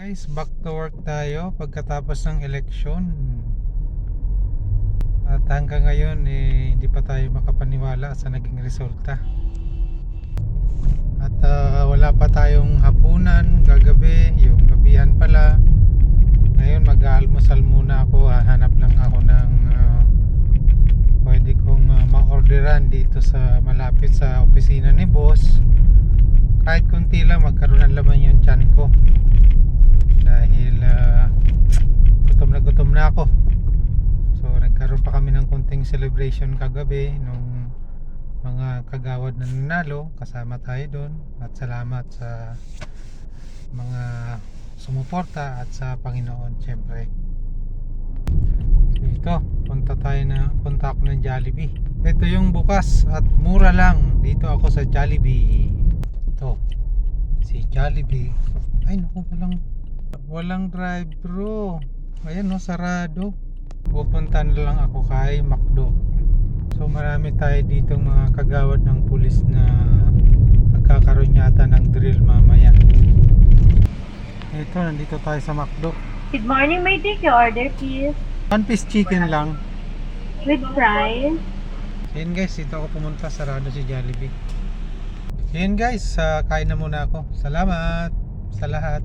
Guys, back to work tayo pagkatapos ng eleksyon. At hanggang ngayon, eh, hindi pa tayo makapaniwala sa naging resulta. At ah, wala pa tayong hapunan, gagabi, yung gabihan pala. Ngayon, mag-aalmusal muna ako. Hahanap lang ako ng ah, pwede kong ah, ma-orderan dito sa malapit sa opisina ni boss. Kahit kunti lang, magkaroon ng laman yung tiyan ko dahil ah, gutom na gutom na ako so nagkaroon pa kami ng konting celebration kagabi nung mga kagawad na nanalo. Kasama tayo doon at salamat sa mga sumuporta at sa Panginoon syempre. So ito punta tayo na punta ako ng Jollibee. Ito yung bukas at mura lang. Dito ako sa Jollibee. Ito si Jollibee. Ay naku walang walang drive bro ayan no sarado pupunta na lang ako kay McDo so marami tayo dito mga kagawad ng pulis na magkakaroon yata ng drill mamaya ito nandito tayo sa McDo Good morning, may take your order, please. one piece chicken lang With fries. Ayun guys, dito ako pumunta, sarado si Jollibee. Ayun guys, ah, kain na muna ako. Salamat sa lahat.